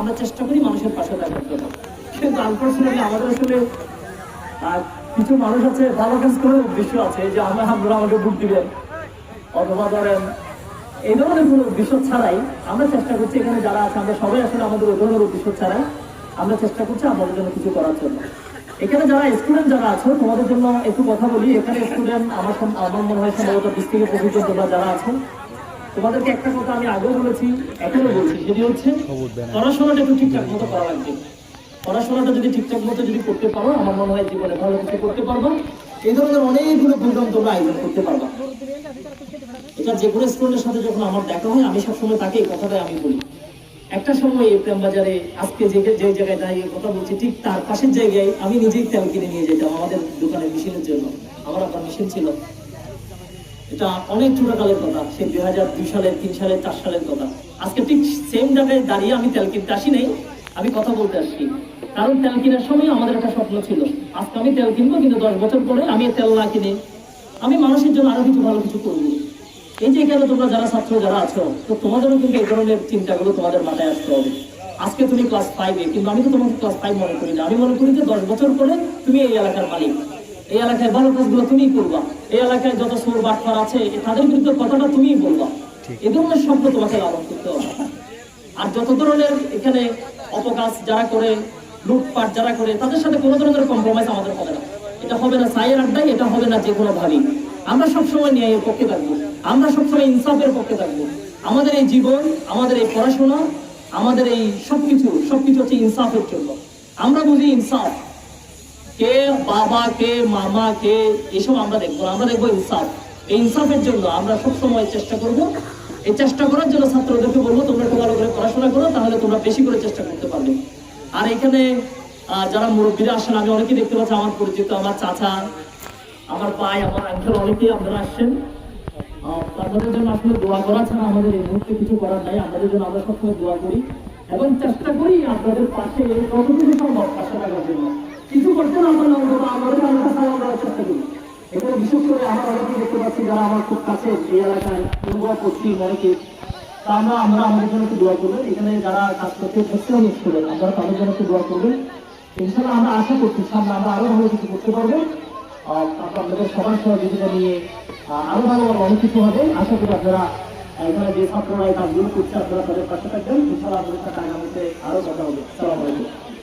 আমরা চেষ্টা করি মানুষের পাশে জন্য। কিন্তু আমাদের আসলে কিছু মানুষ আছে, ভালো কাজ করে উদ্দেশ্য আছে যে আমরা আপনারা আমাকে ভোট দিবেন, অথবা ধরেন, এই ধরনের কোনো উদ্দেশ্য ছাড়াই আমরা চেষ্টা করছি এখানে যারা আছে, আমরা সবাই আসলে আমাদের ওই ধরনের উদ্দেশ্য ছাড়াই আমরা চেষ্টা করছি আমাদের জন্য কিছু করার জন্য। এখানে যারা স্টুডেন্ট যারা আছো, তোমাদের জন্য একটু কথা বলি। এখানে স্টুডেন্ট আমার আমার মনে হয় সম্ভবত বিশ থেকে পঁচিশ তোমরা যারা আছো তোমাদেরকে একটা কথা আমি আগেও বলেছি এখনও বলছি সেটি হচ্ছে পড়াশোনাটা একটু ঠিকঠাক মতো করা লাগবে। পড়াশোনাটা যদি ঠিকঠাক মতো যদি করতে পারো আমার মনে হয় জীবনে ভালো কিছু করতে পারব। এই ধরনের অনেকগুলো প্রোগ্রাম তোমরা আয়োজন করতে পারবা। এটা যে কোনো স্টুডেন্টের সাথে যখন আমার দেখা হয় আমি সবসময় তাকে এই কথাটাই আমি বলি। একটা সময় এই প্রেম বাজারে আজকে যে যে জায়গায় দাঁড়িয়ে কথা বলছি ঠিক তার পাশের জায়গায় আমি নিজেই তেল কিনে নিয়ে যেতাম আমাদের দোকানের মেশিনের জন্য। আমার আপনার মেশিন ছিল। এটা অনেক ছোটকালের কথা, সে দুই হাজার দুই সালের তিন সালের চার সালের কথা। আজকে ঠিক সেম জায়গায় দাঁড়িয়ে আমি তেল কিনতে আসি নাই, আমি কথা বলতে আসছি কারণ তেল কেনার সময় আমাদের একটা স্বপ্ন ছিল। আজকে আমি তেল কিনবো, কিন্তু দশ বছর পরে আমি তেল না কিনে আমি মানুষের জন্য আরও কিছু ভালো কিছু করব। এই যে এখানে তোমরা যারা ছাত্র, যারা আছো, তো তোমাদেরও কিন্তু এই ধরনের চিন্তাগুলো তোমাদের মাথায় আসতে হবে। আজকে তুমি ক্লাস ফাইভে কিন্তু আমি তো তোমাকে ক্লাস ফাইভ মনে করি না। আমি মনে করি যে দশ বছর পরে তুমি এই এলাকার মালিক। এই এলাকায় ভালো কাজগুলো তুমিই করবা। এই এলাকায় যত সোর বাটপার আছে তাদের বিরুদ্ধে কথাটা তুমিই বলবা। এই ধরনের শব্দ তোমাকে লালন করতে হবে। আর যত ধরনের এখানে অপকাজ যারা করে লুটপাট যারা করে তাদের সাথে কোনো ধরনের কম্প্রোমাইজ আমাদের হবে না। এটা হবে না সাইয়ের আড্ডায় এটা হবে না যে কোনো ভাবেই। আমরা সবসময় ন্যায়ের পক্ষে থাকব। আমরা সবসময় ইনসাফের পক্ষে থাকব। আমাদের এই জীবন আমাদের এই পড়াশোনা আমাদের এই সবকিছু সবকিছু হচ্ছে ইনসাফের জন্য। আমরা বুঝি ইনসাফ কে বাবা, কে মামা, কে, এসব আমরা দেখব আমরা দেখব ইনসাফ। এই ইনসাফের জন্য আমরা সব সময় চেষ্টা করব। এই চেষ্টা করার জন্য ছাত্রদেরকে বলব, তোমরা একটু ভালো করে পড়াশোনা করো, তাহলে তোমরা বেশি করে চেষ্টা করতে পারবে। আর এখানে যারা মুরব্বীরা আসেন, আমি অনেকেই দেখতে পাচ্ছি, আমার পরিচিত, আমার চাচা, আমার ভাই, আমার আঙ্কেল অনেকেই আপনারা আসছেন। আপনাদের জন্য আসলে দোয়া করা ছাড়া আমাদের এই মুহূর্তে কিছু করার নাই। আমাদের জন্য আমরা সবসময় দোয়া করি এবং চেষ্টা করি আপনাদের পাশে কতটুকু সম্ভব পাশে এখানে বিশেষ করে আমার অনেকেই দেখতে পাচ্ছি যারা আমার খুব কাছে এলাকায় করছি অনেকে আমরা আমরা আমাদের জন্য একটু এখানে যারা কাজ করতে প্রত্যেক স্টুডেন্ট আপনারা তাদের জন্য একটু দোয়া করবেন আমরা আশা করছি সামনে আমরা আরও ভালো কিছু করতে পারব আপনাদের সবার সহযোগিতা নিয়ে আহ, আরও ভালো অনেক কিছু হবে আশা করি আপনারা এখানে যে ছাত্ররা এই কাজগুলো করছে আপনারা তাদের পাশে থাকবেন ইনশাল্লাহ আপনাদের সাথে আগামীতে আরও কথা হবে সালাম আলাইকুম